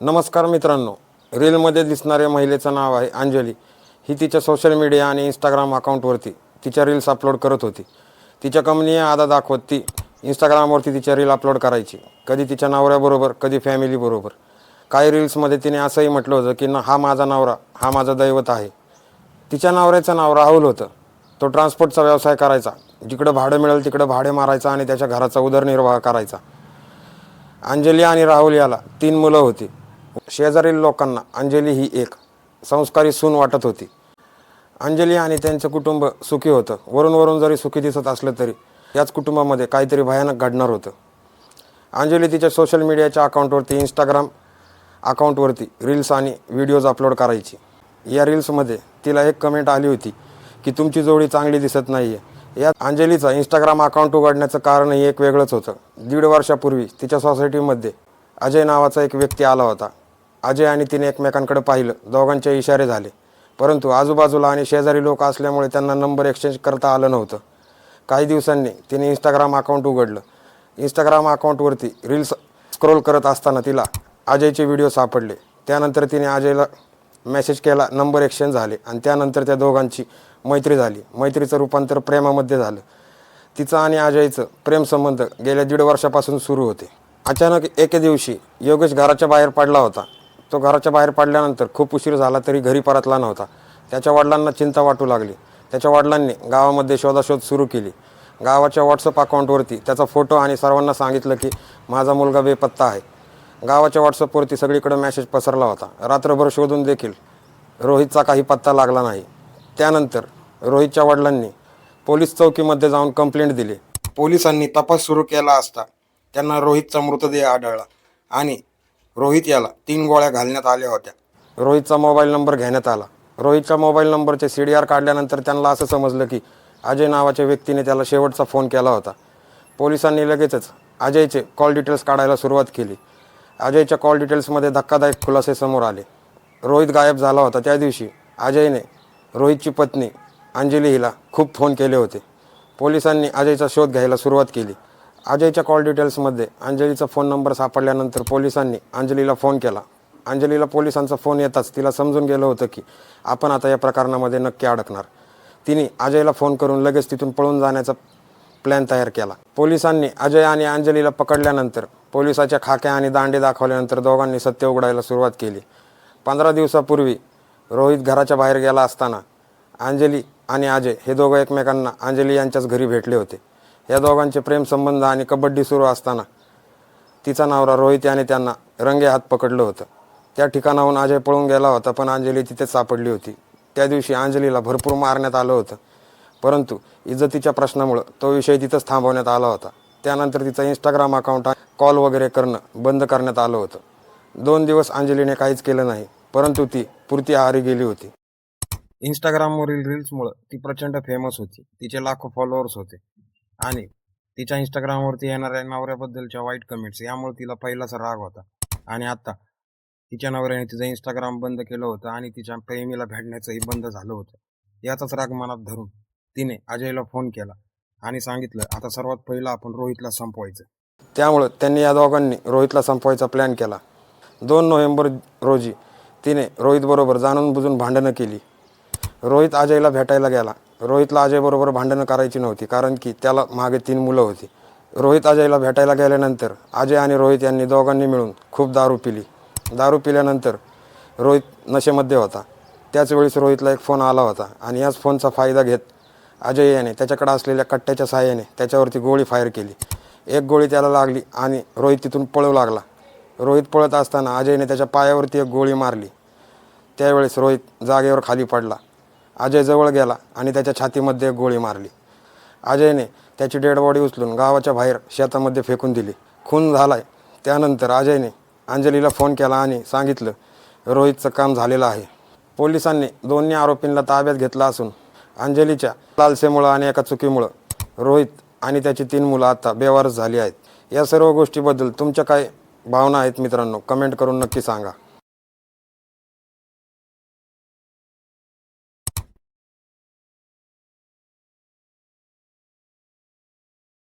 नमस्कार मित्रांनो. रीलमध्ये दिसणाऱ्या महिलेचं नाव आहे अंजली. ही तिच्या सोशल मीडिया आणि इंस्टाग्राम अकाउंटवरती तिच्या रील्स अपलोड करत होती. तिच्या कंपनी आधा दाखवत ती इंस्टाग्रामवरती तिच्या रील अपलोड करायची. कधी तिच्या नवऱ्याबरोबर कधी फॅमिलीबरोबर काही रील्समध्ये तिने असंही म्हटलं होतं की ना हा माझा नवरा हा माझा दैवत आहे. तिच्या नवऱ्याचं नाव राहुल होतं. तो ट्रान्सपोर्टचा व्यवसाय करायचा. जिकडं भाडं मिळेल तिकडं भाडे मारायचा आणि त्याच्या घराचा उदरनिर्वाह करायचा. अंजली आणि राहुल याला तीन मुलं होती. शेजारील लोकांना अंजली ही एक संस्कारी सून वाटत होती. अंजली आणि त्यांचं कुटुंब सुखी होतं. वरून वरून जरी सुखी दिसत असलं तरी याच कुटुंबामध्ये काहीतरी भयानक घडणार होतं. अंजली तिच्या सोशल मीडियाच्या अकाउंटवरती इंस्टाग्राम अकाउंटवरती रील्स आणि व्हिडिओज अपलोड करायची. या रील्समध्ये तिला एक कमेंट आली होती की तुमची जोडी चांगली दिसत नाही आहे या अंजलीचं इंस्टाग्राम अकाउंट उघडण्याचं कारणही एक वेगळंच होतं. दीड वर्षापूर्वी तिच्या सोसायटीमध्ये अजय नावाचा एक व्यक्ती आला होता. अजय आणि तिने एकमेकांकडे पाहिलं. दोघांचे इशारे झाले. परंतु आजूबाजूला आणि शेजारी लोक असल्यामुळे त्यांना नंबर एक्सचेंज करता आलं नव्हतं. काही दिवसांनी तिने इंस्टाग्राम अकाउंट उघडलं. इंस्टाग्राम अकाउंटवरती रील्स स्क्रोल करत असताना तिला अजयचे व्हिडिओ सापडले. त्यानंतर तिने अजयला मेसेज केला नंबर एक्सचेंज झाले आणि त्यानंतर त्या दोघांची मैत्री झाली. मैत्रीचं रूपांतर प्रेमामध्ये झालं. तिचं आणि अजयचं प्रेमसंबंध गेल्या दीड वर्षापासून सुरू होते. अचानक एके दिवशी योगेश घराच्या बाहेर पडला होता. तो घराच्या बाहेर पडल्यानंतर खूप उशीर झाला तरी घरी परतला नव्हता. त्याच्या वडिलांना चिंता वाटू लागली. त्याच्या वडिलांनी गावामध्ये शोधाशोध सुरू केली. गावाच्या व्हॉट्सअप अकाउंटवरती त्याचा फोटो आणि सर्वांना सांगितलं की माझा मुलगा बेपत्ता आहे. गावाच्या व्हॉट्सअपवरती सगळीकडे मेसेज पसरला होता. रात्रभर शोधून देखील रोहितचा काही पत्ता लागला नाही. त्यानंतर रोहितच्या वडिलांनी पोलीस चौकीमध्ये जाऊन कंप्लेंट दिली. पोलिसांनी तपास सुरू केला असता त्यांना रोहितचा मृतदेह आढळला आणि रोहित याला तीन गोळ्या घालण्यात आल्या होत्या. रोहितचा मोबाईल नंबर घेण्यात आला. रोहितच्या मोबाईल नंबरचे सी डी आर काढल्यानंतर त्यांना असं समजलं की अजय नावाच्या व्यक्तीने त्याला शेवटचा फोन केला होता. पोलिसांनी लगेचच अजयचे कॉल डिटेल्स काढायला सुरुवात केली. अजयच्या कॉल डिटेल्समध्ये धक्कादायक खुलासे समोर आले. रोहित गायब झाला होता. त्या दिवशी अजयने रोहितची पत्नी अंजली हिला खूप फोन केले होते. पोलिसांनी अजयचा शोध घ्यायला सुरुवात केली. अजयच्या कॉल डिटेल्समध्ये अंजलीचा फोन नंबर सापडल्यानंतर पोलिसांनी अंजलीला फोन केला. अंजलीला पोलिसांचा फोन येताच तिला समजून गेलं होतं की आपण आता या प्रकरणामध्ये नक्की अडकणार. तिने अजयला फोन करून लगेच तिथून पळून जाण्याचा प्लॅन तयार केला. पोलिसांनी अजय आणि अंजलीला पकडल्यानंतर पोलिसाच्या खाक्या आणि दांडे दाखवल्यानंतर दोघांनी सत्य उघडायला सुरुवात केली. पंधरा दिवसापूर्वी रोहित घराच्या बाहेर गेला असताना अंजली आणि अजय हे दोघं एकमेकांना अंजली यांच्याच घरी भेटले होते. या दोघांचे प्रेमसंबंध आणि कबड्डी सुरू असताना तिचा नवरा रोहित याने त्यांना रंगे हात पकडलं होतं. त्या ठिकाणाहून अजय पळून गेला होता पण अंजली तिथेच सापडली होती. त्या दिवशी अंजलीला भरपूर मारण्यात आलं होतं परंतु इज्जतीच्या प्रश्नामुळं तो विषय तिथंच थांबवण्यात आला होता. त्यानंतर तिचा इंस्टाग्राम अकाउंट कॉल वगैरे करणं बंद करण्यात आलं होतं. दोन दिवस अंजलीने काहीच केलं नाही परंतु ती पुरती आहारी गेली होती. इंस्टाग्रामवरील रील्समुळं ती प्रचंड फेमस होती. तिचे लाखो फॉलोअर्स होते. आणि तिच्या इंस्टाग्रामवरती येणाऱ्या नवऱ्याबद्दलच्या वाईट कमेंट्स यामुळे तिला पहिलाच राग होता. आणि आता तिच्या नवऱ्याने तिचं इंस्टाग्राम बंद केलं होतं आणि तिच्या प्रेमीला भेटण्याचंही बंद झालं होतं. याचाच राग मनात धरून तिने अजयला फोन केला आणि सांगितलं आता सर्वात पहिलं आपण रोहितला संपवायचं. त्यामुळं त्यांनी या दोघांनी रोहितला संपवायचा प्लॅन केला. दोन नोव्हेंबर रोजी तिने रोहितबरोबर जाणून बुजून भांडणं केली. रोहित अजयला भेटायला गेला. रोहितला अजयबरोबर भांडणं करायची नव्हती कारण की त्याला मागे तीन मुलं होती. रोहित अजयला भेटायला गेल्यानंतर अजय आणि रोहित यांनी दोघांनी मिळून खूप दारू पिली. दारू पिल्यानंतर रोहित नशेमध्ये होता. त्याचवेळेस रोहितला एक फोन आला होता आणि याच फोनचा फायदा घेत अजय याने त्याच्याकडे असलेल्या कट्ट्याच्या सहाय्याने त्याच्यावरती गोळी फायर केली. एक गोळी त्याला लागली आणि रोहित तिथून पळू लागला. रोहित पळत असताना अजयने त्याच्या पायावरती एक गोळी मारली. त्यावेळेस रोहित जागेवर खाली पडला. अजय जवळ गेला आणि त्याच्या छातीमध्ये गोळी मारली. अजयने त्याची डेड बॉडी उचलून गावाच्या बाहेर शेतामध्ये फेकून दिली. खून झालाय. त्यानंतर अजयने अंजलीला फोन केला आणि सांगितलं रोहितचं काम झालेलं आहे. पोलिसांनी दोन्ही आरोपींना ताब्यात घेतलं असून अंजलीच्या लालसेमुळं आणि एका चुकीमुळं रोहित आणि त्याची तीन मुलं आता बेवारस झाली आहेत. या सर्व गोष्टीबद्दल तुमच्या काय भावना आहेत मित्रांनो? कमेंट करून नक्की सांगा.